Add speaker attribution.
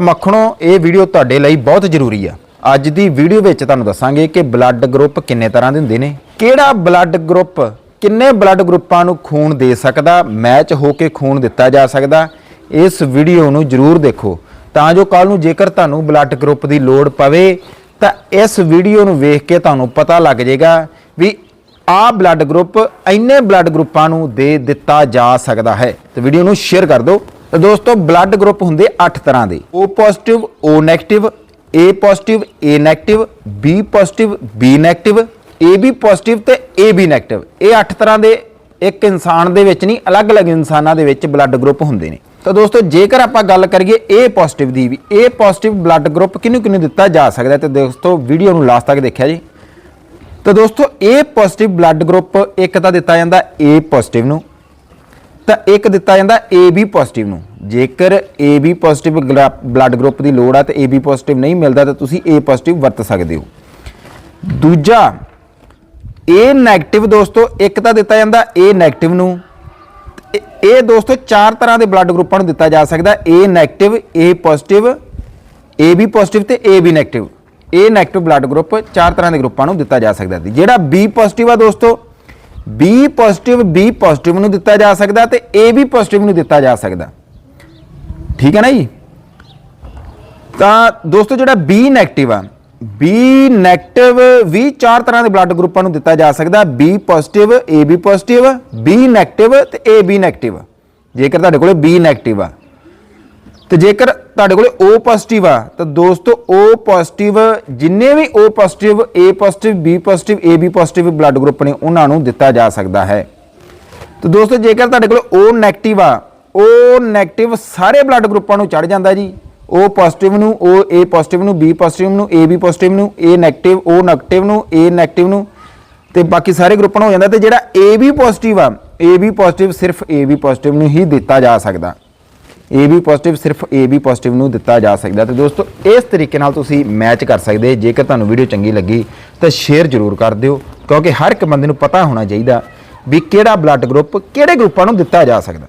Speaker 1: ਮੱਖਣੋ ਇਹ ਵੀਡੀਓ ਤੁਹਾਡੇ ਲਈ ਬਹੁਤ ਜ਼ਰੂਰੀ ਆ। ਅੱਜ ਦੀ ਵੀਡੀਓ ਵਿੱਚ ਤੁਹਾਨੂੰ ਦੱਸਾਂਗੇ ਕਿ ਬਲੱਡ ਗਰੁੱਪ ਕਿੰਨੇ ਤਰ੍ਹਾਂ ਦੇ ਹੁੰਦੇ ਨੇ, ਕਿਹੜਾ ਬਲੱਡ ਗਰੁੱਪ ਕਿੰਨੇ ਬਲੱਡ ਗਰੁੱਪਾਂ ਨੂੰ ਖੂਨ ਦੇ ਸਕਦਾ, ਮੈਚ ਹੋ ਕੇ ਖੂਨ ਦਿੱਤਾ ਜਾ ਸਕਦਾ, ਇਸ ਵੀਡੀਓ ਨੂੰ ਜ਼ਰੂਰ ਦੇਖੋ। ਤਾਂ ਜੋ ਕੱਲ ਨੂੰ ਜੇਕਰ ਤੁਹਾਨੂੰ ਬਲੱਡ ਗਰੁੱਪ ਦੀ ਲੋੜ ਪਵੇ, ਤਾਂ ਇਸ ਵੀਡੀਓ ਨੂੰ ਵੇਖ ਕੇ ਤੁਹਾਨੂੰ ਪਤਾ ਲੱਗ ਜਾਏਗਾ ਵੀ ਆਹ ਬਲੱਡ ਗਰੁੱਪ ਇੰਨੇ ਬਲੱਡ ਗਰੁੱਪਾਂ ਨੂੰ ਦੇ ਦਿੱਤਾ ਜਾ ਸਕਦਾ ਹੈ। ਤੇ ਵੀਡੀਓ ਨੂੰ ਸ਼ੇਅਰ ਕਰ ਦਿਓ। ਤਾਂ ਦੋਸਤੋ ਬਲੱਡ ਗਰੁੱਪ ਹੁੰਦੇ 8 ਤਰ੍ਹਾਂ ਦੇ। O positive O negative A positive A negative B positive B negative AB positive ਤੇ AB ਨੈਗੇਟਿਵ ਇਹ 8 ਤਰ੍ਹਾਂ ਦੇ ਇੱਕ ਇਨਸਾਨ ਦੇ ਵਿੱਚ ਨਹੀਂ, ਅਲੱਗ-ਅਲੱਗ ਇਨਸਾਨਾਂ ਦੇ ਵਿੱਚ ਬਲੱਡ ਗਰੁੱਪ ਹੁੰਦੇ ਨੇ। ਤਾਂ ਦੋਸਤੋ, ਜੇਕਰ ਆਪਾਂ ਗੱਲ ਕਰੀਏ A ਪੋਜ਼ਿਟਿਵ ਦੀ ਵੀ, A ਪੋਜ਼ਿਟਿਵ ਬਲੱਡ ਗਰੁੱਪ ਕਿਹਨੂੰ ਕਿਹਨੂੰ ਦਿੱਤਾ ਜਾ ਸਕਦਾ ਹੈ? ਤੇ ਦੋਸਤੋ ਵੀਡੀਓ ਨੂੰ ਲਾਸਟ ਤੱਕ ਦੇਖਿਆ ਜੀ। ਤਾਂ ਦੋਸਤੋ, A ਪੋਜ਼ਿਟਿਵ ਬਲੱਡ ਗਰੁੱਪ ਇੱਕ ਤਾਂ ਦਿੱਤਾ ਜਾਂਦਾ A ਪੋਜ਼ਿਟਿਵ ਨੂੰ ਤਾਂ ਇੱਕ ਦਿੱਤਾ ਜਾਂਦਾ AB ਪੋਜ਼ਿਟਿਵ ਨੂੰ। ਜੇਕਰ AB ਪੋਜ਼ਿਟਿਵ ਬਲੱਡ ਗਰੁੱਪ ਦੀ ਲੋੜ ਆ ਤੇ AB ਪੋਜ਼ਿਟਿਵ ਨਹੀਂ ਮਿਲਦਾ, ਤਾਂ ਤੁਸੀਂ A ਪੋਜ਼ਿਟਿਵ ਵਰਤ ਸਕਦੇ ਹੋ। ਦੂਜਾ, A ਨੈਗੇਟਿਵ ਦੋਸਤੋ, ਇੱਕ ਤਾਂ ਦਿੱਤਾ ਜਾਂਦਾ A ਨੈਗੇਟਿਵ ਨੂੰ। ਇਹ- ਦੋਸਤੋ, ਚਾਰ ਤਰ੍ਹਾਂ ਦੇ ਬਲੱਡ ਗਰੁੱਪਾਂ ਨੂੰ ਦਿੱਤਾ ਜਾ ਸਕਦਾ। A negative A positive AB positive ਤੇ AB negative A negative blood group ਚਾਰ ਤਰ੍ਹਾਂ ਦੇ ਗਰੁੱਪਾਂ ਨੂੰ ਦਿੱਤਾ ਜਾ ਸਕਦਾ ਜਿਹੜਾ B ਪੋਜ਼ਿਟਿਵ ਆ ਦੋਸਤੋ B ਪੋਜ਼ਿਟਿਵ B ਪੋਜ਼ਿਟਿਵ ਨੂੰ ਦਿੱਤਾ ਜਾ ਸਕਦਾ ਤੇ AB ਪੋਜ਼ਿਟਿਵ ਨੂੰ ਦਿੱਤਾ ਜਾ ਸਕਦਾ। ਠੀਕ ਹੈ ਨਾ ਜੀ? ਤਾਂ ਦੋਸਤੋ, ਜਿਹੜਾ B ਨੈਗੇਟਿਵ ਆ, B ਨੈਗੇਟਿਵ ਵੀ ਚਾਰ ਤਰ੍ਹਾਂ ਦੇ ਬਲੱਡ ਗਰੁੱਪਾਂ ਨੂੰ ਦਿੱਤਾ ਜਾ ਸਕਦਾ। B positive AB positive B negative ਤੇ AB ਨੈਗੇਟਿਵ ਜੇਕਰ ਤੁਹਾਡੇ ਕੋਲੇ B ਨੈਗੇਟਿਵ ਆ, ਤੇ ਜੇਕਰ ਤੁਹਾਡੇ ਕੋਲੇ O ਪੋਜ਼ਿਟਿਵ ਆ, ਤਾਂ ਦੋਸਤੋ O ਪੋਜ਼ਿਟਿਵ ਜਿੰਨੇ ਵੀ O positive A positive B positive AB positive blood group ਨੇ ਉਹਨਾਂ ਨੂੰ ਦਿੱਤਾ ਜਾ ਸਕਦਾ ਹੈ। ਤੇ ਦੋਸਤੋ ਜੇਕਰ ਤੁਹਾਡੇ ਕੋਲ O ਨੈਗੇਟਿਵ ਆ, O ਨੈਗੇਟਿਵ ਸਾਰੇ ਬਲੱਡ ਗਰੁੱਪਾਂ ਨੂੰ ਚੜ ਜਾਂਦਾ ਜੀ। O ਪੋਜ਼ਿਟਿਵ ਨੂੰ, O, A ਪੋਜ਼ਿਟਿਵ ਨੂੰ, B ਪੋਜ਼ਿਟਿਵ ਨੂੰ AB ਪੋਜ਼ਿਟਿਵ ਨੂੰ, A ਨੈਗੇਟਿਵ O ਨੈਗੇਟਿਵ ਨੂੰ, A ਨੈਗੇਟਿਵ ਨੂੰ, ਤੇ ਬਾਕੀ ਸਾਰੇ ਗਰੁੱਪਾਂ ਨੂੰ ਹੋ ਜਾਂਦਾ ਤੇ ਜਿਹੜਾ AB ਪੋਜ਼ਿਟਿਵ ਆ AB ਪੋਜ਼ਿਟਿਵ ਸਿਰਫ AB ਪੋਜ਼ਿਟਿਵ ਨੂੰ ਹੀ ਦਿੱਤਾ ਜਾ ਸਕਦਾ। AB ਪੋਜ਼ਿਟਿਵ ਸਿਰਫ AB ਪੋਜ਼ਿਟਿਵ ਨੂੰ ਦਿੱਤਾ ਜਾ ਸਕਦਾ ਤੇ ਦੋਸਤੋ, ਇਸ ਤਰੀਕੇ ਨਾਲ ਤੁਸੀਂ ਮੈਚ ਕਰ ਸਕਦੇ ਜੇਕਰ ਤੁਹਾਨੂੰ ਵੀਡੀਓ ਚੰਗੀ ਲੱਗੀ, ਤਾਂ ਸ਼ੇਅਰ ਜ਼ਰੂਰ ਕਰ ਦਿਓ, ਕਿਉਂਕਿ ਹਰ ਇੱਕ ਬੰਦੇ ਨੂੰ ਪਤਾ ਹੋਣਾ ਚਾਹੀਦਾ ਵੀ ਕਿਹੜਾ ਬਲੱਡ ਗਰੁੱਪ ਕਿਹੜੇ ਗਰੁੱਪਾਂ ਨੂੰ ਦਿੱਤਾ ਜਾ ਸਕਦਾ।